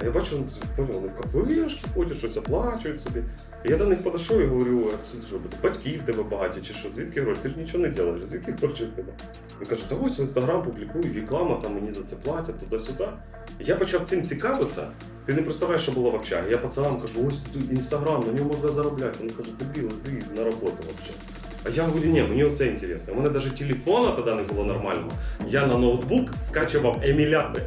А я бачу, вони поняли, вони в кафешки ходять, щось оплачують собі. І я до них підійшов і говорю, що ти батьки в тебе багаті чи що, звідки гроші? Ти ж нічого не робиш, звідки гроші тебе? Він каже, та ось в інстаграм публікую, реклама, там мені за це платять, туди-сюди. Я почав цим цікавитися. Ти не представляєш, що було в общагі. Я пацанам кажу, ось тут інстаграм, на ньому можна заробляти. Вони кажуть, дебіл, іди на роботу взагалі. А я говорю, ні, мені оце інтересно. У мене навіть телефона тоді не було нормального. Я на ноутбук скачував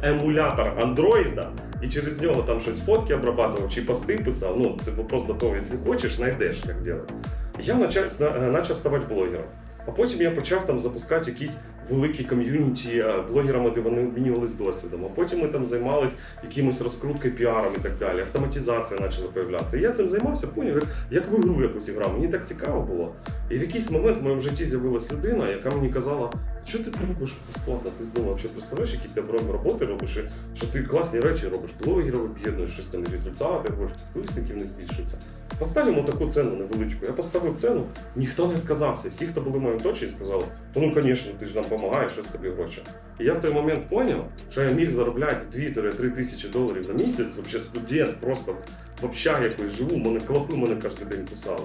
емулятор андроїда і через нього там щось фотки обрабатував чи пости писав. Ну, це вопрос до того, якщо хочеш, знайдеш, як робити. Я почав, почав ставати блогером. А потім я почав там запускати якісь великі ком'юніті е, блогерами, де вони обмінювалися досвідом. А потім ми там займалися якимось розкруткою, піаром і так далі. Автоматизація почала появлятися. І я цим займався, поняв, як, в ігру якусь грав. Мені так цікаво було. І в якийсь момент в моєму житті з'явилась людина, яка мені казала, що ти це робиш безплатно? Ти ну, взагалі представляєш, які ти роботи робиш, що ти класні речі робиш, блогерів об'єднуєш, щось там результати, робиш, підписників не збільшується. Поставимо таку ціну невеличку. Я поставив ціну, ніхто не відказався. Всі, хто були в моєму точці, сказали, то ну, звісно, ти ж нам допомагаєш, щось тобі гроші. І я в той момент зрозумів, що я міг заробляти 2-3 тисячі доларів на місяць, взагалі студент, просто в общагі якось живу, мене клопи мене кожен день кусали.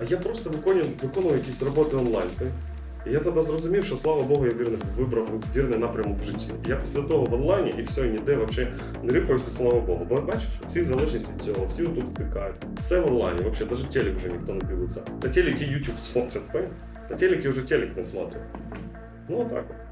А я просто виконував, виконував якісь роботи онлайн. І я тоді зрозумів, що слава Богу, я вірно, вибрав вірний напрямок в житті. Я після того в онлайні і все, і ніде взагалі не рипався, слава Богу. Бо бачиш, всі залежність від цього, всі тут втикають. Все в онлайні, взагалі, навіть телек вже ніхто не дивиться. На телекі YouTube смотрять, понял? На телекі вже телек не смотрять. Ну, отак от.